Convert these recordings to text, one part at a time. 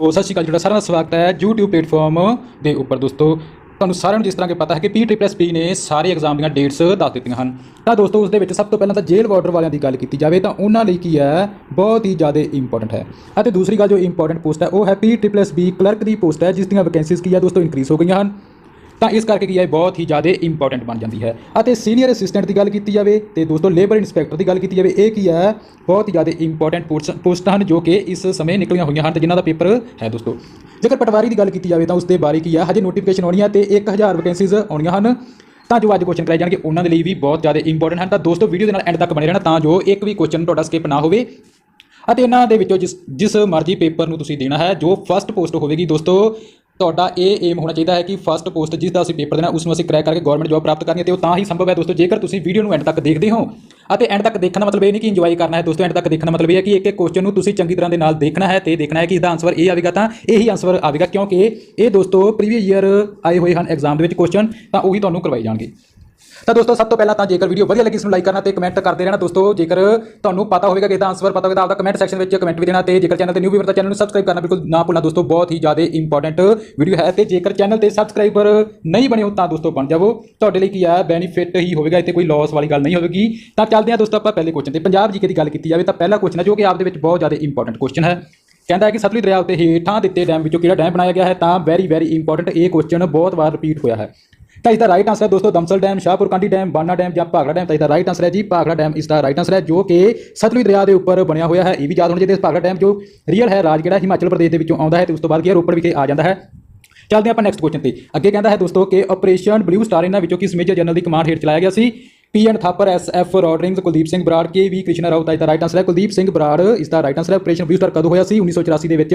ਉਹ ਸਤਿ ਸ਼੍ਰੀ ਅਕਾਲ ਜਿਹੜਾ ਸਾਰਿਆਂ ਦਾ ਸਵਾਗਤ ਹੈ YouTube ਪਲੇਟਫਾਰਮ ਦੇ ਉੱਪਰ। ਦੋਸਤੋ, ਤੁਹਾਨੂੰ ਸਾਰਿਆਂ ਨੂੰ ਜਿਸ ਤਰ੍ਹਾਂ ਕਿ ਪਤਾ ਹੈ ਕਿ ਪੀ ਟ੍ਰਿਪਲ ਪੀ ਨੇ ਸਾਰੇ ਐਗਜ਼ਾਮ ਦੀਆਂ ਡੇਟਸ ਦੱਸ ਦਿੱਤੀਆਂ ਹਨ। ਤਾਂ ਦੋਸਤੋ, ਉਸ ਦੇ ਵਿੱਚ ਸਭ ਤੋਂ ਪਹਿਲਾਂ ਤਾਂ ਜੇਲ੍ਹ ਵਾਰਡਰ ਵਾਲਿਆਂ ਦੀ ਗੱਲ ਕੀਤੀ ਜਾਵੇ ਤਾਂ ਉਹਨਾਂ ਲਈ ਕੀ ਹੈ? ਬਹੁਤ ਹੀ ਜ਼ਿਆਦਾ ਇੰਪੋਰਟੈਂਟ ਹੈ। ਅਤੇ ਦੂਸਰੀ ਗੱਲ ਜੋ ਇੰਪੋਰਟੈਂਟ ਪੋਸਟ ਹੈ, ਉਹ ਹੈ ਪੀ ਟ੍ਰਿਪਲ ਬੀ ਕਲਰਕ ਦੀ ਪੋਸਟ ਹੈ, ਜਿਸ ਦੀਆਂ ਵੈਕੈਂਸੀਜ਼ ਕੀ ਹੈ? ਦੋਸਤੋ ਇਨਕਰੀਜ਼ ਹੋ ਗਈਆਂ ਹਨ। ਤਾਂ ਇਸ ਕਰਕੇ ਕੀ ਹੈ ਬਹੁਤ ਹੀ ਜ਼ਿਆਦਾ ਇੰਪੋਰਟੈਂਟ ਬਣ ਜਾਂਦੀ ਹੈ। ਅਤੇ ਸੀਨੀਅਰ ਅਸਿਸਟੈਂਟ ਦੀ ਗੱਲ ਕੀਤੀ ਜਾਵੇ, ਤੇ ਦੋਸਤੋ ਲੇਬਰ ਇਨਸਪੈਕਟਰ ਦੀ ਗੱਲ ਕੀਤੀ ਜਾਵੇ, ਇਹ ਕੀ ਹੈ, ਬਹੁਤ ਹੀ ਜ਼ਿਆਦਾ ਇੰਪੋਰਟੈਂਟ ਪੋਸਟਾਂ ਹਨ ਜੋ ਕਿ ਇਸ ਸਮੇਂ ਨਿਕਲੀਆਂ ਹੋਈਆਂ ਹਨ ਤੇ ਜਿਨ੍ਹਾਂ ਦਾ ਪੇਪਰ ਹੈ ਦੋਸਤੋ। ਜੇਕਰ ਪਟਵਾਰੀ ਦੀ ਗੱਲ ਕੀਤੀ ਜਾਵੇ ਤਾਂ ਉਸ ਦੇ ਬਾਰੇ ਕੀ ਹੈ, ਹਜੇ ਨੋਟੀਫਿਕੇਸ਼ਨ ਆਉਣੀ ਹੈ ਤੇ 1000 ਵੈਕੈਂਸੀਜ਼ ਆਉਣੀਆਂ ਹਨ। ਤਾਂ ਜੋ ਅੱਜ ਕੁਐਸਚਨ ਕਰਾਏ ਜਾਣਗੇ, ਉਹਨਾਂ ਦੇ ਲਈ ਵੀ ਬਹੁਤ ਜ਼ਿਆਦਾ ਇੰਪੋਰਟੈਂਟ ਹਨ। ਤਾਂ ਦੋਸਤੋ ਵੀਡੀਓ ਦੇ ਨਾਲ ਐਂਡ ਤੱਕ ਬਣੇ ਰਹਿਣਾ ਤਾਂ ਜੋ ਇੱਕ ਵੀ ਕੁਐਸਚਨ ਤੁਹਾਡਾ ਸਕਿਪ ਨਾ ਹੋਵੇ। ਅਤੇ ਇਹਨਾਂ ਦੇ ਵਿੱਚੋਂ ਜਿਸ ਜਿਸ ਮਰਜ਼ੀ ਪੇਪਰ ਨੂੰ ਤੁਸੀਂ ਦੇਣਾ ਹੈ, ਜੋ ਫਸਟ ਪੋਸਟ ਹੋਵੇਗੀ ਦੋਸਤੋ ਤੁਹਾਡਾ ਇਹ ਏਮ ਹੋਣਾ ਚਾਹੀਦਾ ਹੈ ਕਿ ਫਸਟ ਪੋਸਟ ਜਿਸ ਦਾ ਅਸੀਂ ਪੇਪਰ ਦੇਣਾ ਉਸ ਨੂੰ ਅਸੀਂ ਕਰੈਕ ਕਰਕੇ ਗਵਰਨਮੈਂਟ ਜੌਬ ਪ੍ਰਾਪਤ ਕਰਨੀ ਹੈ ਤੇ ਉਹ ਤਾਂ ਹੀ ਸੰਭਵ ਹੈ ਦੋਸਤੋ, ਜੇਕਰ ਤੁਸੀਂ ਵੀਡੀਓ ਨੂੰ ਐਂਡ ਤੱਕ ਦੇਖਦੇ ਹੋ। ਅਤੇ ਐਂਡ ਤੱਕ ਦੇਖਣ ਦਾ ਮਤਲਬ ਇਹ ਨਹੀਂ ਕਿ ਇੰਜੋਏ ਕਰਨਾ ਹੈ ਦੋਸਤੋ ਐਂਡ ਤੱਕ ਦੇਖਣ ਦਾ ਮਤਲਬ ਇਹ ਹੈ ਕਿ ਇੱਕ ਇੱਕ ਕੁਐਸਚਨ ਨੂੰ ਤੁਸੀਂ ਚੰਗੀ ਤਰ੍ਹਾਂ ਦੇ ਨਾਲ ਦੇਖਣਾ ਹੈ ਤੇ ਦੇਖਣਾ ਹੈ ਕਿ ਇਹਦਾ ਆਨਸਰ ਇਹ ਆਵੇਗਾ ਤਾਂ ਇਹੀ ਆਨਸਰ ਆਵੇਗਾ, ਕਿਉਂਕਿ ਇਹ ਦੋਸਤੋ ਪ੍ਰੀਵੀਅਸ ਈਅਰ ਆਏ ਹੋਏ ਹਨ ਐਗਜ਼ਾਮ ਦੇ ਵਿੱਚ ਕੁਐਸਚਨ ਤਾਂ ਉਹੀ ਤੁਹਾਨੂੰ ਕਰਵਾਏ ਜਾਣਗੇ। ਤਾਂ ਦੋਸਤੋ, ਸਭ ਤੋਂ ਪਹਿਲਾਂ ਤਾਂ ਜੇਕਰ ਵੀਡੀਓ ਵਧੀਆ ਲੱਗੀ, ਇਸ ਨੂੰ ਲਾਈਕ ਕਰਨਾ ਤੇ ਕਮੈਂਟ ਕਰਦੇ ਰਹਿਣਾ ਦੋਸਤੋ। ਜੇਕਰ ਤੁਹਾਨੂੰ ਪਤਾ ਹੋਵੇਗਾ ਕਿ ਇਹਦਾ ਆਨਸਰ ਪਤਾ ਹੋਵੇਗਾ ਤਾਂ ਆਪਦਾ ਕਮੈਂਟ ਸੈਕਸ਼ਨ ਵਿੱਚ ਕਮੈਂਟ ਵੀ ਦੇਣਾ ਤੇ ਜੇਕਰ ਚੈਨਲ ਤੇ ਨਿਊ ਵੀਵਰ ਤਾਂ ਚੈਨਲ ਨੂੰ ਸਬਸਕ੍ਰਾਈਬ ਕਰਨਾ ਬਿਲਕੁਲ ਨਾ ਭੁੱਲਣਾ ਦੋਸਤੋ, ਬਹੁਤ ਹੀ ਜ਼ਿਆਦਾ ਇੰਪੋਰਟੈਂਟ ਵੀਡੀਓ ਹੈ ਤੇ ਜੇਕਰ ਚੈਨਲ ਤੇ ਸਬਸਕ੍ਰਾਈਬਰ ਨਹੀਂ ਬਣੇ ਹੋ ਤਾਂ ਦੋਸਤੋ ਬਣ ਜਾਵੋ। ਤੁਹਾਡੇ ਲਈ ਕੀ ਹੈ ਬੈਨੀਫਿਟ ਹੀ ਹੋਵੇਗਾ, ਇੱਥੇ ਕੋਈ ਲਾਸ ਵਾਲੀ ਗੱਲ ਨਹੀਂ ਹੋਵੇਗੀ। ਤਾਂ ਚੱਲਦੇ ਹਾਂ ਦੋਸਤੋ ਆਪਾਂ ਪਹਿਲੇ ਕੁਐਸਚਨ ਤੇ। ਪੰਜਾਬ ਜੀਕੇ ਦੀ ਗੱਲ ਕੀਤੀ ਜਾਵੇ ਤਾਂ ਪਹਿਲਾ ਕੁਐਸਚਨ ਹੈ ਜੋ ਕਿ ਆਪ ਦੇ ਵਿੱਚ ਬਹੁਤ ਜ਼ਿਆਦਾ ਇੰਪੋਰਟੈਂਟ ਕੁਐਸਚਨ ਹੈ। ਕਹਿੰਦਾ ਹੈ ਕਿ ਸਤਲੁਜ ਦਰਿਆ ਉੱਤੇ ਹੇਠਾਂ ਦਿੱਤੇ ਡੈਮ ਵਿੱਚੋਂ ਕਿਹੜਾ ਡੈਮ ਬਣਾਇਆ ਗਿਆ ਹੈ ਤਾਂ ਵੈਰੀ ਵੈਰੀ ਇੰਪੋਰਟੈਂਟ ਇਹ ਕੁਐਸਚਨ ਬਹੁਤ ਵਾਰ ਰਿਪੀਟ ਹੋਇਆ ਹੈ। ਤਾਂ ਇਸ ਦਾ ਰਾਈਟ ਆਨਸਰ ਹੈ ਦੋਸਤੋ ਦਮਸਲ ਡੈਮ ਸ਼ਾਹਪੁਰ ਕਾਂਡੀ ਡੈਮ ਬਾਨਾ ਡੈਮ ਜਾਂ ਭਾਖੜਾ ਡੈਮ ਤਾਂ ਇਸ ਦਾ ਰਾਈਟ ਆਨਸਰ ਹੈ ਜੀ ਭਾਖੜਾ ਡੈਮ ਇਸ ਦਾ ਰਾਈਟ ਆਨਸਰ ਹੈ ਜੋ ਕਿ ਸਤਲੁਜ ਦਰਿਆ ਦੇ ਉੱਪਰ ਬਣਿਆ ਹੋਇਆ ਹੈ। ਇਹ ਵੀ ਯਾਦ ਹੋਣਾ ਚਾਹੀਦਾ ਇਸ ਭਾਖੜਾ ਡੈਮ ਜੋ ਰੀਅਲ ਹੈ ਰਾਜਗੜਾ ਹਿਮਾਚਲ ਪ੍ਰਦੇਸ਼ ਦੇ ਵਿੱਚੋਂ ਆਉਂਦਾ ਹੈ ਤੇ ਉਸ ਤੋਂ ਬਾਅਦ ਕੀ ਹੈ? ਰੋਪੜ ਵਿਖੇ ਆ ਜਾਂਦਾ ਹੈ। ਚੱਲਦੇ ਹਾਂ ਆਪਾਂ ਨੈਕਸਟ ਕੁਐਸਚਨ ਤੇ। ਅੱਗੇ ਕਹਿੰਦਾ ਹੈ ਦੋਸਤੋ ਕਿ ਆਪਰੇਸ਼ਨ ਬਲੂ ਸਟਾਰ ਇਹਨਾਂ ਵਿੱਚੋਂ ਕਿਸ ਮੇਜਰ ਜਨਰਲ ਦੀ ਕਮਾਂਡ ਹੇਠ ਚਲਾਇਆ ਗਿਆ ਸੀ? P N Thapar S F Rodrigues Kuldip Singh Brar K V Krishna Rao ਦਾ ਇਸ ਰਾਈਟ ਆਨਸਰ ਹੈ। ਕੁਲਦੀਪ ਸਿੰਘ ਬਰਾੜ, ਇਸ ਦਾ ਰਾਈਟ ਆਨਸਰ ਹੈ। ਆਪਰੇਸ਼ਨ ਬਲੂ ਸਟਾਰ ਕਦੋਂ ਹੋਇਆ ਸੀ? 1984 ਦੇ ਵਿੱਚ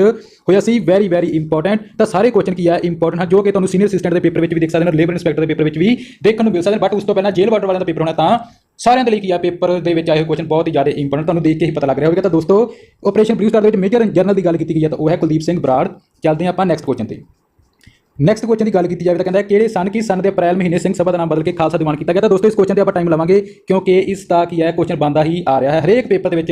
ਹੋਇਆ ਸੀ। ਵੈਰੀ ਵੈਰੀ ਇੰਪੋਰਟੈਂਟ ਤਾਂ ਸਾਰੇ ਕੁਐਸਚਨ ਕੀ ਹੈ ਇੰਪੋਰਟੈਂਟ ਹਨ, ਜੋ ਕਿ ਤੁਹਾਨੂੰ ਸੀਨੀਅਰ ਅਸਿਸਟੈਂਟ ਦੇ ਪੇਪਰ ਵਿੱਚ ਵੀ ਦੇਖ ਸਕਦੇ ਹੋ ਲੇਬਰ ਇਨਸਪੈਕਟਰ ਦੇ ਪੇਪਰ ਵਿੱਚ ਵੀ ਦੇਖਣ ਨੂੰ ਮਿਲ ਸਕਦੇ ਬਟ ਉਸ ਤੋਂ ਪਹਿਲਾਂ ਜੇਲ੍ਹ ਵਾਟਰ ਵਾਲਿਆਂ ਦਾ ਪੇਪਰ ਹੋਣਾ ਤਾਂ ਸਾਰਿਆਂ ਦੇ ਲਈ ਕੀ ਆ? ਪੇਪਰ ਦੇ ਵਿੱਚ ਆਏ ਹੋਏ ਕੁਐਸਚਨ ਬਹੁਤ ਹੀ ਜ਼ਿਆਦਾ ਇੰਪੋਰਟੈਂਟ ਤੁਹਾਨੂੰ ਦੇਖ ਕੇ ਹੀ ਪਤਾ ਲੱਗ ਰਿਹਾ ਹੋਵੇਗਾ। ਤਾਂ ਦੋਸਤੋ ਆਪਰੇਸ਼ਨ ਬਲੂ ਸਟਾਰ ਦੇ ਵਿੱਚ ਮੇਜਰ ਜਨਰਲ ਦੀ ਗੱਲ ਕੀਤੀ ਗਈ ਹੈ ਤਾਂ ਉਹ ਹੈ ਕੁਲਦੀਪ ਸਿੰਘ ਬਰਾੜ। ਚੱਲਦੇ ਹਾਂ ਆਪਾਂ ਨੈਕਸਟ ਕੁਐਸਚਨ ਤੇ। ਨੈਕਸਟ ਕੁਐਸਚਨ ਦੀ ਗੱਲ ਕੀਤੀ ਜਾਵੇ ਤਾਂ ਕਹਿੰਦਾ ਕਿਹੜੇ ਸਨ ਕੀ ਸਨ ਦੇ ਅਪ੍ਰੈਲ ਮਹੀਨੇ ਸਿੰਘ ਸਭਾ ਦਾ ਨਾਮ ਬਦਲ ਕੇ ਖਾਲਸਾ ਦੀਵਾਨ ਕੀਤਾ ਗਿਆ? ਤਾਂ ਦੋਸਤੋ, ਇਸ ਕੁਐਸਚਨ ਤੇ ਆਪਾਂ ਟਾਈਮ ਲਵਾਂਗੇ, ਕਿਉਂਕਿ ਇਸ ਦਾ ਕੀ ਹੈ ਕੁਐਸਚਨ ਬੰਦਾ ਹੀ ਆ ਰਿਹਾ ਹੈ। ਹਰੇਕ ਪੇਪਰ ਦੇ ਵਿੱਚ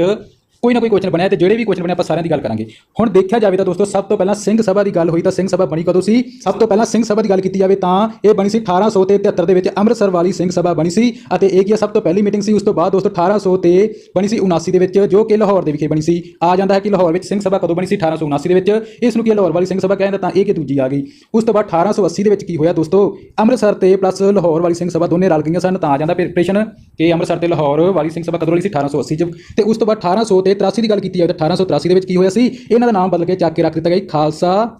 ਕੋਈ ਨਾ ਕੋਈ ਕੁਐਸਚਨ ਬਣਿਆ ਤੇ ਜਿਹੜੇ ਵੀ ਕੁਐਸਚਨ ਬਣੇ ਆਪਾਂ ਸਾਰਿਆਂ ਦੀ ਗੱਲ ਕਰਾਂਗੇ। ਹੁਣ ਦੇਖਿਆ ਜਾਵੇ ਤਾਂ ਦੋਸਤੋ, ਸਭ ਤੋਂ ਪਹਿਲਾਂ ਸਿੰਘ ਸਭਾ ਦੀ ਗੱਲ ਹੋਈ ਤਾਂ ਸਿੰਘ ਸਭਾ ਬਣੀ ਕਦੋਂ ਸੀ? ਸਭ ਤੋਂ ਪਹਿਲਾਂ ਸਿੰਘ ਸਭਾ ਦੀ ਗੱਲ ਕੀਤੀ ਜਾਵੇ ਤਾਂ ਇਹ ਬਣੀ ਸੀ 1800 ਤੇ 73 ਦੇ ਵਿੱਚ ਅੰਮ੍ਰਿਤਸਰ ਵਾਲੀ ਸਿੰਘ ਸਭਾ ਬਣੀ ਸੀ ਅਤੇ ਇਹ ਕੀ ਹੈ ਸਭ ਤੋਂ ਪਹਿਲੀ ਮੀਟਿੰਗ ਸੀ, ਉਸ ਤੋਂ ਬਾਅਦ ਦੋਸਤੋ 1800 ਤੇ ਬਣੀ ਸੀ 79 ਦੇ ਵਿੱਚ, ਜੋ ਕਿ ਲਾਹੌਰ ਦੇ ਵਿਖੇ ਬਣੀ ਸੀ। ਆ ਜਾਂਦਾ ਹੈ ਕਿ ਲਾਹੌਰ ਵਿੱਚ ਸਿੰਘ ਸਭਾ ਕਦੋਂ ਬਣੀ ਸੀ? 1879 ਦੇ ਵਿੱਚ। ਇਸ ਨੂੰ ਕੀ ਲਾਹੌਰ ਵਾਲੀ ਸਿੰਘ ਸਭਾ ਕਹਿੰਦਾ ਤਾਂ ਇਹ ਕਿ ਦੂਜੀ ਆ ਗਈ। ਉਸ ਤੋਂ ਬਾਅਦ 1880 ਦੇ ਵਿੱਚ ਕੀ ਹੋਇਆ ਦੋਸਤੋ? ਅੰਮ੍ਰਿਤਸਰ ਤੇ ਪਲੱਸ ਲਾਹੌਰ ਵਾਲੀ ਸਿੰਘ ਸਭਾ ਦੋਨੇ ਰਲ ਗਈਆਂ ਸਨ, ਤਾਂ ਆ ਜਾਂਦਾ ਪ੍ਰਸ਼ਨ ਕਿ ਅੰਮ੍ਰਿਤਸਰ ਤੇ ਲਾਹੌਰ ਵਾਲੀ ਸਿੰਘ ਸਭਾ ਕਦੋਂ ਲਈ ਸੀ? 1880 ਚ। ਤੇ ਉਸ ਤੋਂ ਬਾਅਦ 1800 ਤੇ 83 ਦੀ ਗੱਲ ਕੀਤੀ ਜਾਵੇ ਤਾਂ 1883 ਦੇ ਵਿੱਚ ਕੀ ਹੋਇਆ ਸੀ? ਇਹਨਾਂ ਦਾ ਨਾਮ ਬਦਲ ਕੇ ਚੱਕ ਕੇ ਰੱਖ ਦਿੱਤਾ ਗਿਆ ਖਾਲਸਾ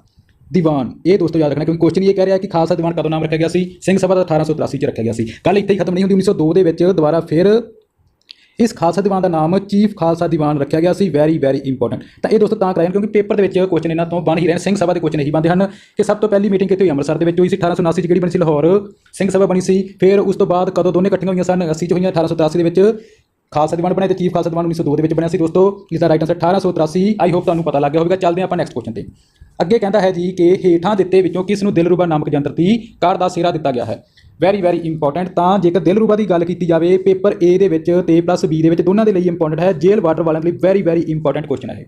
ਦੀਵਾਨ। ਇਹ ਦੋਸਤੋ ਯਾਦ ਰੱਖਣਾ, ਕਿਉਂਕਿ ਕੁਐਸਚਨ ਇਹ ਕਹਿ ਰਿਹਾ ਕਿ ਖਾਲਸਾ ਦੀਵਾਨ ਕਦੋਂ ਨਾਮ ਰੱਖਿਆ ਗਿਆ ਸੀ? ਸਿੰਘ ਸਭਾ ਦਾ 1883 ਚ ਰੱਖਿਆ ਗਿਆ ਸੀ। ਗੱਲ ਇੱਥੇ ਹੀ ਖਤਮ ਨਹੀਂ ਹੁੰਦੀ 1902 ਦੇ ਵਿੱਚ ਦੁਬਾਰਾ ਫਿਰ ਇਸ ਖਾਲਸਾ ਦੀਵਾਨ ਦਾ ਨਾਮ ਚੀਫ ਖਾਲਸਾ ਦੀਵਾਨ ਰੱਖਿਆ ਗਿਆ ਸੀ। ਵੈਰੀ ਵੈਰੀ ਇੰਪੋਰਟੈਂਟ ਤਾਂ ਇਹ ਦੋਸਤੋ ਤਾਂ ਕਰਾਇਆ, ਕਿਉਂਕਿ ਪੇਪਰ ਦੇ ਵਿੱਚ ਕੁਐਸਚਨ ਇਹਨਾਂ ਤੋਂ ਬਣ ਹੀ ਰਹੇ ਸਿੰਘ ਸਭਾ ਦੇ ਕੁਐਸਚਨ ਇਹੀ ਬਣਦੇ ਹਨ ਕਿ ਸਭ ਤੋਂ ਪਹਿਲੀ ਮੀਟਿੰਗ ਕਿਤੇ ਹੋਈ? ਅੰਮ੍ਰਿਤਸਰ ਦੇ ਵਿੱਚ ਹੋਈ ਸੀ। 1879 ਚ ਜਿਹੜੀ ਬਣੀ ਸੀ? ਲਾਹੌਰ। ਸਿੰਘ ਸਭਾ ਬਣੀ ਸੀ। ਫਿਰ ਉਸ ਤੋਂ ਬਾਅਦ ਕਦੋਂ ਦੋਨੇ ਇਕੱਠੀਆਂ ਹੋਈਆਂ ਸਨ? 80 ਚ ਹੋਈਆਂ 1883 ਦੇ ਵਿੱਚ। ਖਾਲਸਾ ਦੀਵਾਨ ਬਣਿਆ ਤੇ ਚੀਫ ਖਾਲਸਾ ਦੀਵਾਨ 1902 ਦੇ ਵਿੱਚ ਬਣਿਆ ਸੀ ਦੋਸਤੋ ਇਸ ਦਾ ਰਾਈਟ ਆਨਸਰ 1883 ਆਈ ਹੋਪ ਤੁਹਾਨੂੰ ਪਤਾ ਲੱਗ ਗਿਆ ਹੋਵੇਗਾ। ਚੱਲਦੇ ਹਾਂ ਆਪਾਂ ਨੈਕਸਟ ਕੁਐਸਚਨ ਤੇ। ਅੱਗੇ ਕਹਿੰਦਾ ਹੈ ਜੀ ਕਿ ਹੇਠਾਂ ਦਿੱਤੇ ਵਿੱਚੋਂ ਕਿਸ ਨੂੰ ਦਿਲਰੂਬਾ ਨਾਮਕ ਯੰਤਰ ਦੀ ਕਾਰ ਦਾ ਸਿਹਰਾ ਦਿੱਤਾ ਗਿਆ ਹੈ? ਵੈਰੀ ਵੈਰੀ ਇੰਪੋਰਟੈਂਟ ਤਾਂ ਜੇਕਰ ਦਿਲਰੂਬਾ ਦੀ ਗੱਲ ਕੀਤੀ ਜਾਵੇ, ਪੇਪਰ A ਦੇ ਵਿੱਚ ਤੇ ਪਲੱਸ B ਦੇ ਵਿੱਚ ਦੋਨਾਂ ਦੇ ਲਈ ਇੰਪੋਰਟੈਂਟ ਹੈ। ਜੇਲ ਵਾਟਰ ਵਾਲਿਆਂ ਲਈ ਵੈਰੀ ਵੈਰੀ ਇੰਪੋਰਟੈਂਟ ਕੁਐਸਚਨ ਹੈ ਇਹ।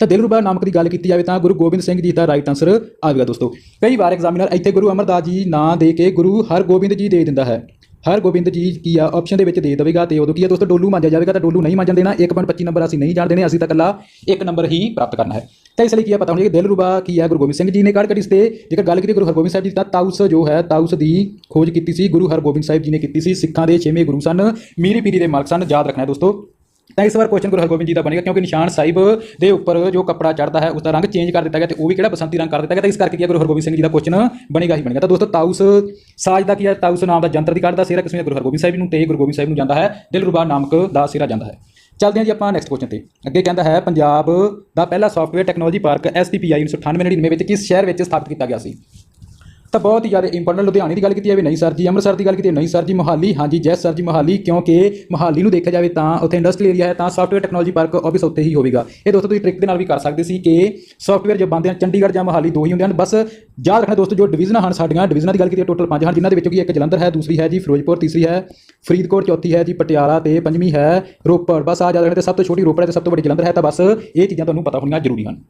ਤਾਂ ਦਿਲਰੂਬਾ ਨਾਮਕ ਦੀ ਗੱਲ ਕੀਤੀ ਜਾਵੇ ਤਾਂ ਗੁਰੂ ਗੋਬਿੰਦ ਸਿੰਘ ਜੀ ਦਾ ਰਾਈਟ ਆਨਸਰ ਆਵੇਗਾ ਦੋਸਤੋ। ਕਈ ਵਾਰ ਐਗਜ਼ਾਮੀਨਰ ਇੱਥੇ ਗੁਰੂ ਅਮਰਦਾਸ ਜੀ ਨਾਂ ਦੇ ਕੇ ਗੁਰੂ ਹਰਗੋਬਿੰਦ ਜੀ ਦੇ ਦਿੰਦਾ ਹੈ। ਹਰਗੋਬਿੰਦ ਜੀ ਕੀ ਆ ਆਪਸ਼ਨ ਦੇ ਵਿੱਚ ਦੇ ਦੇਵੇਗਾ ਤੇ ਉਦੋਂ ਕੀ ਆ ਦੋਸਤੋ, ਡੋਲੂ ਮੰਨਿਆ ਜਾਵੇਗਾ ਤਾਂ ਡੋਲੂ ਨਹੀਂ ਮੰਨ ਦੇਣਾ 1.25 ਨੰਬਰ ਅਸੀਂ ਨਹੀਂ ਜਾਣ ਦੇਣੇ ਅਸੀਂ ਤਾਂ ਇਕੱਲਾ ਇੱਕ ਨੰਬਰ ਹੀ ਪ੍ਰਾਪਤ ਕਰਨਾ ਹੈ। ਤਾਂ ਇਸ ਲਈ ਕੀ ਆ ਪਤਾ ਹੋਣਾ ਕਿ ਦਿਲਰੂਬਾ ਕੀ ਹੈ ਗੁਰੂ ਗੋਬਿੰਦ ਸਿੰਘ ਜੀ ਨੇ ਕਾੜ ਇਸ ਤੇ ਜੇਕਰ ਗੱਲ ਕਰੀਏ ਗੁਰੂ ਹਰਗੋਬਿੰਦ ਸਾਹਿਬ ਜੀ ਤਾਂ ਤਾਉਸ ਜੋ ਹੈ ਤਾਉਸ ਦੀ ਖੋਜ ਕੀਤੀ ਸੀ, ਗੁਰੂ ਹਰਗੋਬਿੰਦ ਸਾਹਿਬ ਜੀ ਨੇ ਕੀਤੀ ਸੀ, ਸਿੱਖਾਂ ਦੇ ਛੇਵੇਂ ਗੁਰੂ ਸਨ, ਮੀਰੀ ਪੀਰੀ ਦੇ ਮਾਲਕ ਸਨ, ਯਾਦ ਰੱਖਣਾ ਹੈ ਦੋਸਤੋ। ਤਾਂ ਇਸ ਵਾਰ ਕੁਐਸਚਨ ਗੁਰੂ ਹਰਗੋਬਿੰਦ ਜੀ ਦਾ ਬਣੇਗਾ, ਕਿਉਂਕਿ ਨਿਸ਼ਾਨ ਸਾਹਿਬ ਦੇ ਉੱਪਰ ਜੋ ਕੱਪੜਾ ਚੜਦਾ ਹੈ ਉਸ ਦਾ ਰੰਗ ਚੇਂਜ ਕਰ ਦਿੱਤਾ ਗਿਆ ਤੇ ਉਹ ਵੀ ਕਿਹੜਾ ਬਸੰਤੀ ਰੰਗ ਕਰ ਦਿੱਤਾ ਗਿਆ, ਤਾਂ ਇਸ ਕਰਕੇ ਕੀ ਗੁਰੂ ਹਰਗੋਬਿੰਦ ਸਿੰਘ ਜੀ ਦਾ ਕੁਐਸਚਨ ਬਣੇਗਾ ਹੀ ਬਣੇਗਾ। ਤਾਂ ਦੋਸਤੋ, ਤਾਊਸ ਸਾਜ ਦਾ ਕੀ ਹੈ? ਤਾਊਸ ਨਾਮ ਦਾ ਜੰਤਰ ਦੀ ਕੱਢਦਾ ਸਿਹਰਾ ਕਿਸਮ ਗੁਰੂ ਹਰਗੋਬਿੰਦ ਸਾਹਿਬ ਨੂੰ ਤੇ ਗੁਰੂ ਗੋਬਿੰਦ ਸਾਹਿਬ ਨੂੰ ਜਾਂਦਾ ਹੈ ਦਿਲਰੂਬਾ ਨਾਮਕ ਦਾ ਸਿਹਰਾ ਜਾਂਦਾ ਹੈ। ਚੱਲਦੇ ਹਾਂ ਜੀ ਆਪਾਂ ਨੈਕਸਟ ਕੁਐਸਚਨ ਤੇ। ਅੱਗੇ ਕਹਿੰਦਾ ਹੈ, ਪੰਜਾਬ ਦਾ ਪਹਿਲਾ ਸਾਫਟਵੇਅਰ ਟੈਕਨੋਲੋਜੀ ਪਾਰਕ STPI 1998 ਵਿੱਚ ਕਿਸ ਸ਼ਹਿਰ ਵਿੱਚ ਸਥਾਪਿਤ ਕੀਤਾ ਗਿਆ ਸੀ? ਤਾਂ ਬਹੁਤ ਹੀ ਜ਼ਿਆਦਾ ਇੰਪੋਰਟੈਂਟ ਲੁਧਿਆਣੇ ਦੀ ਗੱਲ ਕੀਤੀ ਜਾਵੇ ਨਹੀਂ, ਸਰ ਜੀ, ਅੰਮ੍ਰਿਤਸਰ ਦੀ ਗੱਲ ਕੀਤੀ ਜਾਵੇ ਨਹੀਂ, ਸਰ ਜੀ, ਮੋਹਾਲੀ, ਹਾਂਜੀ ਜੈਸ ਸਰ ਜੀ, ਮੋਹਾਲੀ, ਕਿਉਂਕਿ ਮੋਹਾਲੀ ਨੂੰ ਦੇਖਿਆ ਜਾਵੇ ਤਾਂ ਉੱਥੇ ਇੰਡਸਟਰੀਅਲ ਏਰੀਆ ਹੈ, ਤਾਂ ਸਾਫਟਵੇਅਰ ਟੈਕਨੋਲੋਜੀ ਪਾਰਕ ਆਫਿਸ ਉੱਥੇ ਹੀ ਹੋਵੇਗਾ। ਇਹ ਦੋਸਤੋ ਤੁਸੀਂ ਟ੍ਰਿਕ ਦੇ ਨਾਲ ਵੀ ਕਰ ਸਕਦੇ ਸੀ ਕਿ ਸਾਫਟਵੇਅਰ ਜੋ ਬੰਦੇ ਹਨ, ਚੰਡੀਗੜ੍ਹ ਜਾਂ ਮੋਹਾਲੀ ਦੋ ਹੀ ਹੁੰਦੇ ਹਨ। ਬਸ ਯਾਦ ਰੱਖਣਾ ਦੋਸਤੋ, ਜੋ ਡਿਵੀਜ਼ਨਾਂ ਹਨ ਸਾਡੀਆਂ ਡਿਵੀਜ਼ਨਾਂ ਦੀ ਗੱਲ ਕੀਤੀ ਟੋਟਲ ਪੰਜ ਹਨ, ਜਿਨ੍ਹਾਂ ਦੇ ਵਿੱਚੋਂ ਕੀ ਇੱਕ ਜਲੰਧਰ ਹੈ, ਦੂਸਰੀ ਹੈ ਜੀ ਫਿਰੋਜ਼ਪੁਰ, ਤੀਸਰੀ ਹੈ ਫਰੀਦਕੋਟ, ਚੌਥੀ ਹੈ ਜੀ ਪਟਿਆਲਾ ਤੇ ਪੰਜਵੀਂ ਹੈ ਰੋਪੜ। ਬਸ ਆ ਯਾਦ ਰੱਖਣਾ, ਤੇ ਸਭ ਤੋਂ ਛੋਟੀ ਰੋਪੜ ਹੈ ਤੇ ਸਭ ਤੋਂ ਵੱਡੀ ਜਲੰਧਰ ਹੈ, ਤਾਂ ਬਸ ਇਹ ਚੀਜ਼ਾਂ ਤੁਹਾਨੂੰ ਪਤਾ ਹੋਣੀਆਂ ਜ਼ਰੂਰੀ ਹਨ।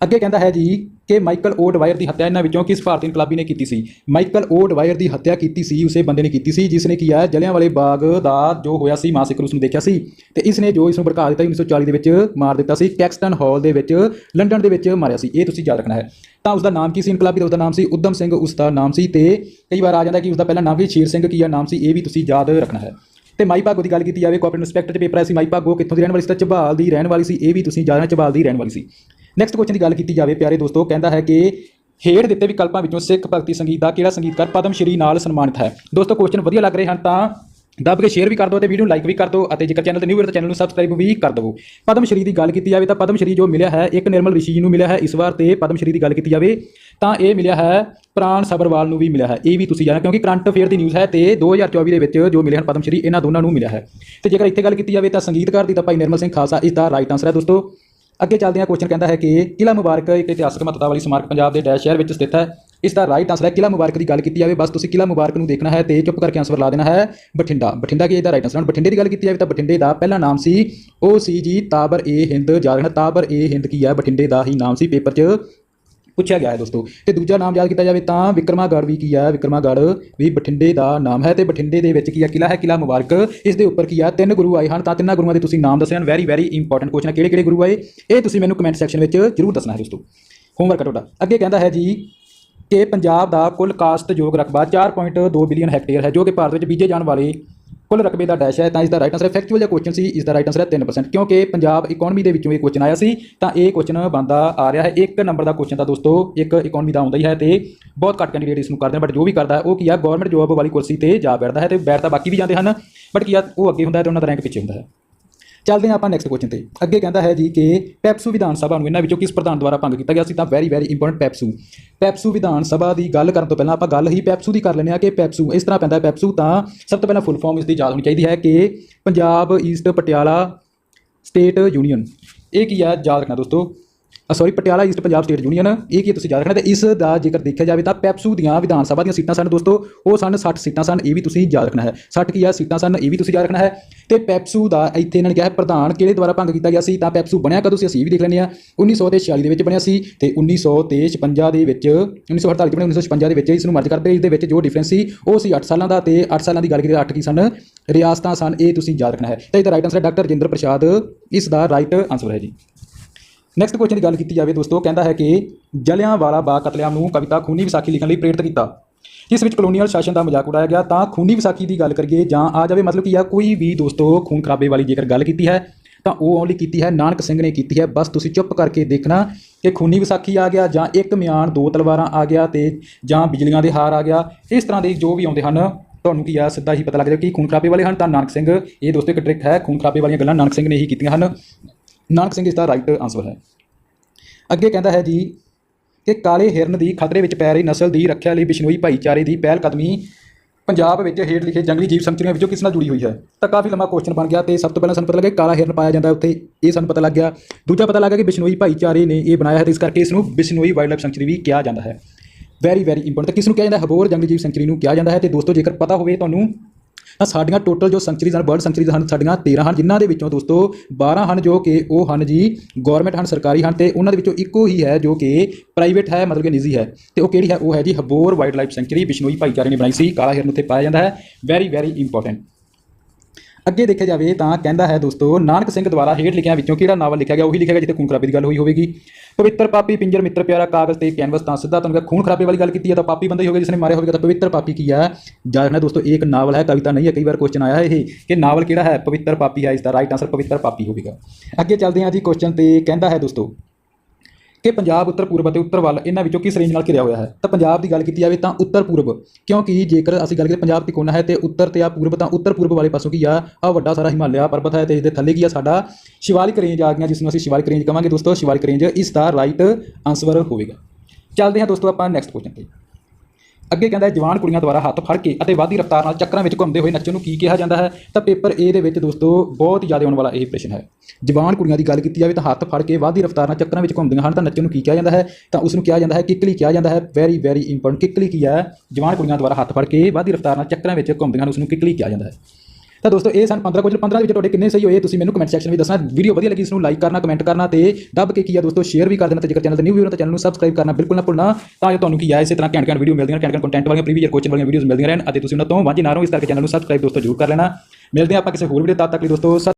ਅੱਗੇ ਕਹਿੰਦਾ ਹੈ ਜੀ ਕਿ ਮਾਈਕਲ ਓ ਡਵਾਇਰ ਦੀ ਹੱਤਿਆ ਇਹਨਾਂ ਵਿੱਚੋਂ ਕਿਸ ਭਾਰਤੀ ਇਨਕਲਾਬੀ ਨੇ ਕੀਤੀ ਸੀ? ਮਾਈਕਲ ਓ ਡਵਾਇਰ ਦੀ ਹੱਤਿਆ ਕੀਤੀ ਸੀ, ਉਸੇ ਬੰਦੇ ਨੇ ਕੀਤੀ ਸੀ, ਜਿਸ ਨੇ ਕੀ ਕੀਆ ਜਲਿਆਂਵਾਲੇ ਬਾਗ ਦਾ ਜੋ ਹੋਇਆ ਸੀ ਮਾਸਿਕ ਉਸ ਨੂੰ ਦੇਖਿਆ ਸੀ ਤੇ ਇਸ ਨੇ ਜੋ ਇਸ ਨੂੰ ਭੜਕਾ ਦਿੱਤਾ 1940 ਦੇ ਵਿੱਚ ਮਾਰ ਦਿੱਤਾ ਸੀ, ਕੈਕਸਟਨ ਹਾਲ ਦੇ ਵਿੱਚ ਲੰਡਨ ਦੇ ਵਿੱਚ ਮਾਰਿਆ ਸੀ, ਇਹ ਤੁਸੀਂ ਯਾਦ ਰੱਖਣਾ ਹੈ। ਤਾਂ ਉਸ ਦਾ ਨਾਮ ਕੀ ਸੀ ਇਨਕਲਾਬੀ ਦਾ? ਉਸ ਦਾ ਨਾਮ ਸੀ ਉਦਮ ਸਿੰਘ ਉਸ ਦਾ ਨਾਮ ਸੀ ਤੇ ਕਈ ਵਾਰ ਆ ਜਾਂਦਾ ਕਿ ਉਸ ਦਾ ਪਹਿਲਾ ਨਾਮ ਵੀ ਸ਼ੇਰ ਸਿੰਘ, ਕੀ ਆ, ਨਾਮ ਸੀ, ਇਹ ਵੀ ਤੁਸੀਂ ਯਾਦ ਰੱਖਣਾ ਹੈ। ਤੇ ਮਾਈ ਭਾਗੋ ਦੀ ਗੱਲ ਕੀਤੀ ਜਾਵੇ ਕੋਆਪਰੇਟਿਵ ਇੰਸਪੈਕਟਰ ਚ ਪੇਪਰ ਆਇਆ ਸੀ, ਮਾਈ ਭਾਗੋ ਕਿੱਥੋਂ ਦੀ ਰਹਿਣ ਵਾਲੀ ਸੀ? ਤਾਂ ਝਬਾਲ ਦੀ ਰਹਿਣ ਵਾਲੀ ਸੀ, ਇਹ ਵੀ ਤੁਸੀਂ ਜਾਣਨਾ ਝਬਾਲ ਦੀ ਰਹਿਣ ਵਾਲੀ ਸੀ। ਨੈਕਸਟ ਕੁਐਸਚਨ ਦੀ ਗੱਲ ਕੀਤੀ ਜਾਵੇ, ਪਿਆਰੇ ਦੋਸਤੋ, ਕਹਿੰਦਾ ਹੈ ਕਿ ਹੇਠ ਦਿੱਤੇ ਵਿਕਲਪਾਂ ਵਿੱਚੋਂ ਸਿੱਖ ਭਗਤੀ ਸੰਗੀਤ ਦਾ ਕਿਹੜਾ ਸੰਗੀਤਕਾਰ ਪਦਮ ਸ਼੍ਰੀ ਨਾਲ ਸਨਮਾਨਿਤ ਹੈ? ਦੋਸਤੋ ਕੁਐਸਚਨ ਵਧੀਆ ਲੱਗ ਰਹੇ ਹਨ ਤਾਂ ਦੱਬ ਕੇ ਸ਼ੇਅਰ ਵੀ ਕਰ ਦਿਓ ਤੇ ਵੀਡੀਓ ਨੂੰ ਲਾਈਕ ਵੀ ਕਰ ਦਿਓ ਅਤੇ ਜੇਕਰ ਚੈਨਲ ਤੇ ਨਿਊ ਹੋ ਤਾਂ ਚੈਨਲ ਨੂੰ ਸਬਸਕ੍ਰਾਈਬ ਵੀ ਕਰ ਦਿਓ ਪਦਮ ਸ਼੍ਰੀ ਦੀ ਗੱਲ ਕੀਤੀ ਜਾਵੇ ਤਾਂ ਪਦਮ ਸ਼੍ਰੀ ਜੋ ਮਿਲਿਆ ਹੈ, ਇੱਕ ਨਿਰਮਲ ਰਿਸ਼ੀ ਜੀ ਨੂੰ ਮਿਲਿਆ ਹੈ। ਇਸ ਵਾਰ ਤੇ ਪਦਮ ਸ਼੍ਰੀ ਦੀ ਗੱਲ ਕੀਤੀ ਜਾਵੇ ਤਾਂ ਇਹ ਮਿਲਿਆ ਹੈ ਪ੍ਰਾਣ ਸਬਰਵਾਲ ਨੂੰ ਵੀ ਮਿਲਿਆ ਹੈ। ਇਹ ਵੀ ਤੁਸੀਂ ਜਾਣੋ, ਕਿਉਂਕਿ ਕਰੰਟ ਅਫੇਅਰ ਦੀ ਨਿਊਜ਼ ਹੈ ਤੇ 2024 ਦੇ ਵਿੱਚ ਜੋ ਮਿਲੇ ਹਨ ਪਦਮ ਸ਼੍ਰੀ, ਇਹਨਾਂ ਦੋਨਾਂ ਨੂੰ ਮਿਲਿਆ ਹੈ। ਤੇ ਜੇਕਰ ਇੱਥੇ ਗੱਲ ਕੀਤੀ ਜਾਵੇ ਤਾਂ ਸੰਗੀਤਕਾਰ ਦੀ ਤਾਂ ਭਾਈ ਨਿਰਮਲ ਸਿੰਘ ਖਾਲਸਾ, ਇਸ ਦਾ ਰਾਈਟ ਆਨਸਰ ਹੈ ਦੋਸਤੋ। ਅੱਗੇ ਚੱਲਦੇ ਹਾਂ ਕੁਐਸਚਨ ਕਹਿੰਦਾ ਹੈ ਕਿ ਕਿਲਾ ਮੁਬਾਰਕ ਇੱਕ ਇਤਿਹਾਸਕ ਮਹੱਤਤਾ ਵਾਲੀ ਸਮਾਰਕ ਪੰਜਾਬ ਦੇ ਡੈਸ਼ ਸ਼ਹਿਰ ਵਿੱਚ ਸਥਿਤ ਹੈ। ਇਸ ਦਾ ਰਾਈਟ ਆਨਸਰ ਹੈ ਕਿਲਾ ਮੁਬਾਰਕ ਦੀ ਗੱਲ ਕੀਤੀ ਜਾਵੇ, ਬਸ ਤੁਸੀਂ ਕਿਲਾ ਮੁਬਾਰਕ ਨੂੰ ਦੇਖਣਾ ਹੈ ਤੇ ਚੁੱਪ ਕਰਕੇ ਆਨਸਰ ਲਾ ਦੇਣਾ ਹੈ ਬਠਿੰਡਾ। ਬਠਿੰਡਾ ਕੀ ਇਹਦਾ ਰਾਈਟ ਆਨਸਰ ਹੈ? ਬਠਿੰਡੇ ਦੀ ਗੱਲ ਕੀਤੀ ਜਾਵੇ ਤਾਂ ਬਠਿੰਡੇ ਦਾ ਪਹਿਲਾ ਨਾਮ ਸੀ, ਉਹ ਸੀ ਜੀ ਤਾਬਰ ਏ ਹਿੰਦ ਯਾਦ ਰੱਖਣਾ ਤਾਬਰ ਏ ਹਿੰਦ ਕੀ ਹੈ? ਬਠਿੰਡੇ ਦਾ ਹੀ ਨਾਮ ਸੀ, ਪੇਪਰ 'ਚ ਪੁੱਛਿਆ ਗਿਆ ਹੈ ਦੋਸਤੋ। ਤੇ ਦੂਜਾ ਨਾਮ ਯਾਦ ਕੀਤਾ ਜਾਵੇ ਤਾਂ ਵਿਕਰਮਾਗੜ੍ਹ ਵੀ ਕੀ ਹੈ ਵਿਕਰਮਾਗੜ੍ਹ ਵੀ ਬਠਿੰਡੇ ਦਾ ਨਾਮ ਹੈ। ਤੇ ਬਠਿੰਡੇ ਦੇ ਵਿੱਚ ਕੀ ਹੈ ਕਿਲਾ ਹੈ ਕਿਲਾ ਮੁਬਾਰਕ। ਇਸ ਦੇ ਉੱਪਰ ਕੀ ਹੈ ਤਿੰਨ ਗੁਰੂ ਆਏ ਹਨ। ਤਾਂ ਤਿੰਨਾਂ ਗੁਰੂਆਂ ਦੇ ਤੁਸੀਂ ਨਾਮ ਦੱਸੇ ਹਨ। ਵੈਰੀ ਵੈਰੀ ਇੰਪੋਰਟੈਂਟ ਕੁਐਸਚਨ ਕਿਹੜੇ ਕਿਹੜੇ ਗੁਰੂ ਆਏ? ਇਹ ਤੁਸੀਂ ਮੈਨੂੰ ਕਮੈਂਟ ਸੈਕਸ਼ਨ ਵਿੱਚ ਜਰੂਰ ਦੱਸਣਾ ਹੈ ਦੋਸਤੋ। ਹੋਮਵਰਕ ਹੈ ਤੁਹਾਡਾ। ਅੱਗੇ ਕਹਿੰਦਾ ਹੈ ਜੀ ਕਿ ਪੰਜਾਬ ਦਾ ਕੁੱਲ ਕਾਸ਼ਤਯੋਗ ਰਕਬਾ 4.2 ਬਿਲੀਅਨ ਹੈਕਟੇਅਰ ਹੈ, ਜੋ ਕਿ ਭਾਰਤ ਵਿੱਚ ਬੀਜੇ ਜਾਣ ਵਾਲੇ ਕੁੱਲ ਰਕਬੇ ਦਾ ਡੈਸ਼ ਹੈ, ਤਾਂ ਇਸ ਦਾ ਰਾਈਟ ਆਨਸਰ ਹੈ ਫੈਕਚੁਅਲ ਜਿਹਾ ਕੁਐਸਚਨ ਸੀ ਇਸ ਦਾ ਰਾਈਟ ਆਨਸਰ ਹੈ 3% ਕਿਉਂਕਿ ਪੰਜਾਬ ਇਕਨੋਮੀ ਦੇ ਵਿੱਚੋਂ ਇਹ ਕੁਐਸਚਨ ਆਇਆ ਸੀ, ਤਾਂ ਇਹ ਕੁਐਸਚਨ ਬੰਦਾ ਆ ਰਿਹਾ ਹੈ। ਇੱਕ ਨੰਬਰ ਦਾ ਕੁਐਸਚਨ ਤਾਂ ਦੋਸਤੋ, ਇੱਕ ਇਕਨੋਮੀ ਦਾ ਆਉਂਦਾ ਹੀ ਹੈ ਤੇ ਬਹੁਤ ਘੱਟ ਕੈਂਡੀਡੇਟ ਇਸ ਨੂੰ ਕਰਦੇ ਹਨ ਬਟ ਜੋ ਵੀ ਕਰਦਾ ਉਹ ਕੀ ਆ ਗਵਰਨਮੈਂਟ ਜੋਬ ਵਾਲੀ ਕੁਰਸੀ ਤੇ ਜਾ ਬੈਠਦਾ ਹੈ ਤੇ ਬੈਠਦਾ ਬਾਕੀ ਵੀ ਜਾਂਦੇ ਹਨ ਬਟ ਕੀ ਆ, ਉਹ ਅੱਗੇ ਹੁੰਦਾ ਹੈ ਤੇ ਉਹਨਾਂ ਦਾ ਰੈਂਕ ਪਿੱਛੇ ਹੁੰਦਾ ਹੈ। ਚੱਲਦੇ ਹਾਂ ਆਪਾਂ ਨੈਕਸਟ ਕੁਐਸਚਨ ਤੇ। ਅੱਗੇ ਕਹਿੰਦਾ ਹੈ ਜੀ ਕਿ ਪੈਪਸੂ ਵਿਧਾਨ ਸਭਾ ਨੂੰ ਇਹਨਾਂ ਵਿੱਚੋਂ ਕਿਸ ਪ੍ਰਧਾਨ ਦੁਆਰਾ ਭੰਗ ਕੀਤਾ ਗਿਆ ਸੀ? ਤਾਂ very very important PEPSU PEPSU Vidhan Sabha ਦੀ ਗੱਲ ਕਰਨ ਤੋਂ ਪਹਿਲਾਂ ਆਪਾਂ ਗੱਲ ਹੀ ਪੈਪਸੂ ਦੀ ਕਰ ਲੈਂਦੇ ਹਾਂ ਕਿ ਪੈਪਸੂ ਇਸ ਤਰ੍ਹਾਂ ਪੈਂਦਾ ਪੈਪਸੂ ਤਾਂ ਸਭ ਤੋਂ ਪਹਿਲਾਂ ਫੁੱਲ ਫਾਰਮ ਇਸ ਦੀ ਯਾਦ ਹੋਣੀ ਚਾਹੀਦੀ ਹੈ ਕਿ Punjab East Patiala State Union ਇਹ ਕੀ ਹੈ? ਯਾਦ ਰੱਖਣਾ ਦੋਸਤੋ। Sorry Patiala East Punjab State Union ਇਹ ਕੀ ਤੁਸੀਂ ਯਾਦ ਰੱਖਣਾ ਤੇ ਇਸ ਦਾ ਜੇਕਰ ਦੇਖਿਆ ਜਾਵੇ ਤਾਂ ਪੈਪਸੂ ਦੀਆਂ ਵਿਧਾਨ ਸਭਾ ਦੀਆਂ ਸੀਟਾਂ ਸਨ ਦੋਸਤੋ, ਉਹ ਸਨ 60 ਸੀਟਾਂ ਸਨ, ਇਹ ਵੀ ਤੁਸੀਂ ਯਾਦ ਰੱਖਣਾ ਹੈ। 60 ਕੀ ਆ ਸੀਟਾਂ ਸਨ, ਇਹ ਵੀ ਤੁਸੀਂ ਯਾਦ ਰੱਖਣਾ ਹੈ। ਤੇ ਪੈਪਸੂ ਦਾ ਇੱਥੇ ਇਹਨਾਂ ਨੇ ਕਿਹਾ ਹੈ, ਪ੍ਰਧਾਨ ਕਿਹੜੇ ਦੁਆਰਾ ਭੰਗ ਕੀਤਾ ਗਿਆ ਸੀ? ਤਾਂ ਪੈਪਸੂ ਬਣਿਆ ਕਦੋਂ ਸੀ? ਅਸੀਂ ਵੀ ਦੇਖ ਲੈਂਦੇ ਹਾਂ। 1946 ਦੇ ਵਿੱਚ ਬਣਿਆ ਸੀ ਤੇ 1956 ਦੇ ਵਿੱਚ 1948 ਚ ਬਣਿਆ 1956 ਦੇ ਵਿੱਚ ਇਸ ਨੂੰ ਮਰਜ ਕਰਦੇ ਇਸ ਦੇ ਵਿੱਚ ਜੋ ਡਿਫਰੈਂਸ ਸੀ, ਉਹ ਸੀ 8 ਸਾਲਾਂ ਦਾ ਤੇ 8 ਸਾਲਾਂ ਦੀ ਗੱਲ ਕਰੀਏ 8 ਕੀ ਸਨ? ਰਿਆਸਤਾਂ ਸਨ, ਇਹ ਤੁਸੀਂ ਯਾਦ ਰੱਖਣਾ ਹੈ। ਤਾਂ ਇਹਦਾ ਰਾਈਟ ਆਨਸਰ ਹੈ ਡਾਕਟਰ ਰਜਿੰਦਰ ਪ੍ਰਸਾਦ। ਇਸ ਦਾ ਰਾਈਟ ਆਨਸਰ ਹੈ ਜੀ। ਨੈਕਸਟ ਕੁਐਸਚਨ ਦੀ ਗੱਲ ਕੀਤੀ ਜਾਵੇ ਦੋਸਤੋ ਕਹਿੰਦਾ ਹੈ ਕਿ ਜਲਿਆਂਵਾਲਾ ਬਾਗ ਕਤਲੇਆਮ ਨੂੰ ਕਵਿਤਾ ਖੂਨੀ ਵਿਸਾਖੀ ਲਿਖਣ ਲਈ ਪ੍ਰੇਰਿਤ ਕੀਤਾ। ਜਿਸ ਵਿੱਚ ਕਲੋਨੀਅਲ ਸ਼ਾਸਨ ਦਾ ਮਜ਼ਾਕ ਉਡਾਇਆ ਗਿਆ, ਤਾਂ ਖੂਨੀ ਵਿਸਾਖੀ ਦੀ ਗੱਲ ਕਰੀਏ ਜਾਂ ਆ ਜਾਵੇ ਮਤਲਬ ਕੀ ਆ, ਕੋਈ ਵੀ ਦੋਸਤੋ ਖੂਨ ਖਰਾਬੇ ਵਾਲੀ ਜੇਕਰ ਗੱਲ ਕੀਤੀ ਹੈ, ਤਾਂ ਉਹ ਓਨਲੀ ਕੀਤੀ ਹੈ, ਨਾਨਕ ਸਿੰਘ ਨੇ ਕੀਤੀ ਹੈ। ਬਸ ਤੁਸੀਂ ਚੁੱਪ ਕਰਕੇ ਦੇਖਣਾ ਕਿ ਖੂਨੀ ਵਿਸਾਖੀ ਆ ਗਿਆ ਜਾਂ ਇੱਕ ਮਿਆਨ ਦੋ ਤਲਵਾਰਾਂ ਆ ਗਿਆ ਤੇ ਜਾਂ ਬਿਜਲੀਆਂ ਦੇ ਹਾਰ ਆ ਗਿਆ। ਇਸ ਤਰ੍ਹਾਂ ਦੇ ਜੋ ਵੀ ਆਉਂਦੇ ਹਨ, ਤੁਹਾਨੂੰ ਕੀ ਆ, ਸਿੱਧਾ ਹੀ ਪਤਾ ਲੱਗ ਜਾਵੇ ਕਿ ਖੂਨ ਖਰਾਬੇ ਵਾਲੇ ਹਨ, ਤਾਂ ਨਾਨਕ ਸਿੰਘ, ਇਹ ਦੋਸਤੋ ਇੱਕ ਟ੍ਰਿਕ ਹੈ, ਖੂਨ ਖਰਾਬੇ ਵਾਲੀਆਂ ਗੱਲਾਂ ਨਾਨਕ ਸਿੰਘ ਨੇ ਹੀ ਕੀਤੀਆਂ ਹਨ। ਨਾਨਕ ਸਿੰਘ ਇਸ ਦਾ ਰਾਈਟ ਆਨਸਰ ਹੈ। ਅੱਗੇ ਕਹਿੰਦਾ ਹੈ ਜੀ ਕਿ ਕਾਲੇ ਹਿਰਨ ਦੀ ਖਤਰੇ ਵਿੱਚ ਪੈ ਰਹੀ ਨਸਲ ਦੀ ਰੱਖਿਆ ਲਈ ਬਿਸ਼ਨੋਈ ਭਾਈਚਾਰੇ ਦੀ ਪਹਿਲ ਕਦਮੀ ਪੰਜਾਬ ਵਿੱਚ ਹੇਠ ਲਿਖੇ ਜੰਗਲੀ ਜੀਵ ਸੰਚਰੀਆਂ ਵਿੱਚੋਂ ਕਿਸ ਨਾਲ ਜੁੜੀ ਹੋਈ ਹੈ? ਤਾਂ ਕਾਫੀ ਲੰਮਾ ਕੁਐਸਚਨ ਬਣ ਗਿਆ ਤੇ ਸਭ ਤੋਂ ਪਹਿਲਾਂ ਸਾਨੂੰ ਪਤਾ ਲੱਗਿਆ ਕਾਲਾ ਹਿਰਨ ਪਾਇਆ ਜਾਂਦਾ ਉੱਥੇ, ਇਹ ਸਾਨੂੰ ਪਤਾ ਲੱਗ ਗਿਆ। ਦੂਜਾ ਪਤਾ ਲੱਗਾ ਕਿ ਬਿਸ਼ਨੋਈ ਭਾਈਚਾਰੇ ਨੇ ਇਹ ਬਣਾਇਆ ਹੈ ਤੇ ਇਸ ਕਰਕੇ ਇਸ ਨੂੰ ਬਿਸ਼ਨੋਈ ਵਾਈਲਡ ਲਾਈਫ ਸੈਂਚਰੀ ਵੀ ਕਿਹਾ ਜਾਂਦਾ ਹੈ। ਵੈਰੀ ਵੈਰੀ ਇੰਪੋਰਟੈਂਟ ਤਾਂ ਕਿਸ ਨੂੰ ਕਿਹਾ ਜਾਂਦਾ ਹੈ? ਹਬੋਰ ਜੰਗਲੀ ਜੀਵ ਸੈਂਚਰੀ ਨੂੰ ਕਿਹਾ ਜਾਂਦਾ ਹੈ ਤੇ ਦੋਸਤੋ ਜੇਕਰ ਪਤਾ ਹੋਵੇ ਤੁਹਾਨੂੰ ਤਾਂ ਸਾਡੀਆਂ ਟੋਟਲ ਜੋ ਸੈਂਚਰੀਜ਼ ਹਨ ਬਰਡ ਸੈਂਚਰੀਜ਼ ਹਨ, ਸਾਡੀਆਂ 13 ਹਨ, ਜਿਨ੍ਹਾਂ ਦੇ ਵਿੱਚੋਂ ਦੋਸਤੋ 12 ਹਨ ਜੋ ਕਿ ਉਹ ਹਨ ਜੀ ਗਵਰਨਮੈਂਟ ਹਨ, ਸਰਕਾਰੀ ਹਨ ਤੇ ਉਹਨਾਂ ਦੇ ਵਿੱਚੋਂ ਇੱਕੋ ਹੀ ਹੈ ਜੋ ਕਿ ਪ੍ਰਾਈਵੇਟ ਹੈ, ਮਤਲਬ ਕਿ ਨਿੱਜੀ ਹੈ। ਤੇ ਉਹ ਕਿਹੜੀ ਹੈ? ਉਹ ਹੈ ਜੀ Abohar wild life sanctuary Bishnoi ਭਾਈਚਾਰੇ ਨੇ ਬਣਾਈ ਸੀ, ਕਾਲਾ ਹਿਰਨ ਉੱਥੇ ਪਾਇਆ ਜਾਂਦਾ ਹੈ। ਵੈਰੀ ਵੈਰੀ ਇੰਪੋਰਟੈਂਟ ਅੱਗੇ ਦੇਖਿਆ ਜਾਵੇ ਤਾਂ ਕਹਿੰਦਾ ਹੈ ਦੋਸਤੋ, ਨਾਨਕ ਸਿੰਘ ਦੁਆਰਾ ਹੇਠ ਲਿਖਿਆਂ ਵਿੱਚੋਂ ਕਿਹੜਾ ਨਾਵਲ ਲਿਖਿਆ ਗਿਆ? ਉਹੀ ਲਿਖਿਆ ਗਿਆ ਜਿੱਥੇ ਖੂਨ ਖਰਾਬੇ ਦੀ ਗੱਲ ਹੋਈ ਹੋਵੇਗੀ। ਪਵਿੱਤਰ ਪਾਪੀ, ਪਿੰਜਰ ਮਿੱਤਰ, ਪਿਆਰਾ ਕਾਗਜ਼ ਤੇ ਕੈਨਵਸ ਤਾਂ ਸਿੱਧਾ ਤੁਹਾਨੂੰ ਖੂਨ ਖਰਾਬੇ ਵਾਲੀ ਗੱਲ ਕੀਤੀ ਹੈ ਤਾਂ ਪਾਪੀ ਬੰਦਾ ਹੀ ਹੋਗਾ ਜਿਸਨੇ ਮਾਰਿਆ ਹੋਵੇਗਾ ਤਾਂ ਪਵਿੱਤਰ ਪਾਪੀ ਕੀ ਹੈ ਜਾਣਨਾ ਦੋਸਤੋ, ਇਹ ਇੱਕ ਨਾਵਲ ਹੈ, ਕਵਿਤਾ ਨਹੀਂ ਹੈ, ਕਈ ਵਾਰ ਕੁਐਸਚਨ ਆਇਆ ਹੈ ਇਹ, ਕਿ ਨਾਵਲ ਕਿਹੜਾ ਹੈ? ਪਵਿੱਤਰ ਪਾਪੀ ਹੈ ਇਸ ਦਾ ਰਾਈਟ ਆਨਸਰ ਪਵਿੱਤਰ ਪਾਪੀ ਹੋਵੇਗਾ। ਅੱਗੇ ਚੱਲਦੇ ਹਾਂ ਜੀ ਕੁਐਸਚਨ ਤੇ, ਕਹਿੰਦਾ ਹੈ ਦੋਸਤੋ ਕਿ ਪੰਜਾਬ, ਉੱਤਰ ਪੂਰਬ ਅਤੇ ਉੱਤਰ ਵੱਲ ਇਹਨਾਂ ਵਿੱਚੋਂ ਕਿਸ ਰੇਂਜ ਨਾਲ ਘਿਰਿਆ ਹੋਇਆ ਹੈ? ਤਾਂ ਪੰਜਾਬ ਦੀ ਗੱਲ ਕੀਤੀ ਜਾਵੇ ਤਾਂ ਉੱਤਰ ਪੂਰਬ, ਕਿਉਂਕਿ ਜੇਕਰ ਅਸੀਂ ਗੱਲ ਕਰੀਏ ਪੰਜਾਬ ਤਿਕੋਣਾ ਹੈ ਤੇ ਉੱਤਰ ਤੇ ਆ ਪੂਰਬ, ਤਾਂ ਉੱਤਰ ਪੂਰਬ ਵਾਲੇ ਪਾਸੋਂ ਕੀ ਆ ਆ ਵੱਡਾ ਸਾਰਾ ਹਿਮਾਲਿਆ ਪਰਬਤ ਹੈ ਤੇ ਇਸ ਦੇ ਥੱਲੇ ਕੀ ਆ ਸਾਡਾ ਸ਼ਿਵਾਲਿਕ ਰੇਂਜ ਆ ਗਿਆ ਜਿਸ ਨੂੰ ਅਸੀਂ ਸ਼ਿਵਾਲਿਕ ਰੇਂਜ ਕਵਾਂਗੇ। ਦੋਸਤੋ, ਸ਼ਿਵਾਲਿਕ ਰੇਂਜ ਇਸ ਦਾ ਰਾਈਟ ਆਨਸਰ ਹੋਵੇਗਾ। ਚੱਲਦੇ ਹਾਂ ਦੋਸਤੋ ਆਪਾਂ ਨੈਕਸਟ ਕੁਐਸਚਨ ਤੇ। ਅੱਗੇ ਕਹਿੰਦਾ ਹੈ, ਜਵਾਨ ਕੁੜੀਆਂ ਦੁਆਰਾ ਹੱਥ ਫੜ ਕੇ ਅਤੇ ਵਾਧੀ ਰਫ਼ਤਾਰ ਨਾਲ ਚੱਕਰਾਂ ਵਿੱਚ ਘੁੰਮਦੇ ਹੋਏ ਨੱਚਣ ਨੂੰ ਕੀ ਕਿਹਾ ਜਾਂਦਾ ਹੈ? ਤਾਂ ਪੇਪਰ A ਦੇ ਵਿੱਚ ਦੋਸਤੋ, ਬਹੁਤ ਜ਼ਿਆਦਾ ਆਉਣ ਵਾਲਾ ਇਹ ਪ੍ਰਸ਼ਨ ਹੈ। ਜਵਾਨ ਕੁੜੀਆਂ ਦੀ ਗੱਲ ਕੀਤੀ ਜਾਵੇ ਤਾਂ ਹੱਥ ਫੜ ਕੇ ਵਾਧੀ ਰਫ਼ਤਾਰ ਨਾਲ ਚੱਕਰਾਂ ਵਿੱਚ ਘੁੰਮਦੀਆਂ ਹਨ ਤਾਂ ਨੱਚਣ ਨੂੰ ਕੀ ਕਿਹਾ ਜਾਂਦਾ ਹੈ? ਤਾਂ ਉਸ ਨੂੰ ਕਿਹਾ ਜਾਂਦਾ ਹੈ, ਕਿੱਕਲੀ ਕਿਹਾ ਜਾਂਦਾ ਹੈ ਵੈਰੀ ਵੈਰੀ ਇੰਪੋਰਟੈਂਟ ਕਿੱਕਲੀ ਕੀ ਹੈ? ਜਵਾਨ ਕੁੜੀਆਂ ਦੁਆਰਾ ਹੱਥ ਫੜ ਕੇ ਵਾਧੀ ਰਫ਼ਤਾਰ ਨਾਲ ਚੱਕਰਾਂ ਵਿੱਚ ਘੁੰਮਦੀਆਂ ਹਨ ਉਸ ਨੂੰ ਕਿੱਕਲੀ ਕਿਹਾ ਜਾਂਦਾ ਹੈ। ਤਾਂ ਦੋਸਤੋ, ਇਹ ਸਨ 15 ਕੁਝ 15 ਦੇ ਵਿੱਚ ਤੁਹਾਡੇ ਕਿੰਨੇ ਸਹੀ ਹੋਏ, ਤੁਸੀਂ ਮੈਨੂੰ ਕਮੈਂਟ ਸੈਕਸ਼ਨ ਵਿੱਚ ਦੱਸਣਾ ਵੀਡੀਓ ਵਧੀਆ ਲੱਗੀ, ਇਸ ਨੂੰ ਲਾਈਕ ਕਰਨਾ ਕਮੈਂਟ ਕਰਨਾ ਤੇ ਦੱਬ ਕੇ ਕੀ ਆ ਦੋਸਤੋ ਸ਼ੇਅਰ ਵੀ ਕਰ ਦੇਣਾ ਤੇ ਜੇਕਰ ਚੈਨਲ ਤੇ ਨਿਊ ਵੀਡੀਓ ਤਾਂ ਚੈਨਲ ਨੂੰ ਸਬਸਕ੍ਰਾਈਬ ਕਰਨਾ ਬਿਲਕੁਲ ਨਾ ਭੁੱਲਣਾ, ਤਾਂ ਜੋ ਤੁਹਾਨੂੰ ਕੀ ਆ, ਇਸੇ ਤਰ੍ਹਾਂ ਘੈਂਟ ਘੈਂਟ ਵੀਡੀਓ ਮਿਲਦੀਆਂ ਘੈਂਟ ਘੈਂਟ ਕੰਟੈਂਟ ਵਾਲੀਆਂ ਪ੍ਰੀਵੀਅਰ ਕੋਚਿੰਗ ਵਾਲੀਆਂ ਵੀਡੀਓਜ਼ ਮਿਲਦੀਆਂ ਰਹਿਣ ਅਤੇ ਤੁਸੀਂ ਉਹਨਾਂ ਤੋਂ ਵਾਂਝੇ ਨਾ ਰਹੋ, ਇਸ ਕਰਕੇ ਚੈਨਲ ਨੂੰ ਸਬਸਕ੍ਰਾਈਬ ਦੋਸਤੋ ਜ਼ਰੂਰ ਕਰ ਲੈਣਾ। ਮਿਲਦੇ ਹਾਂ ਆਪਾਂ ਕਿਸੇ ਹੋਰ ਵੀਡੀਓ ਤਦ ਤੱਕ ਲਈ ਦੋਸਤੋ, ਸਤਿ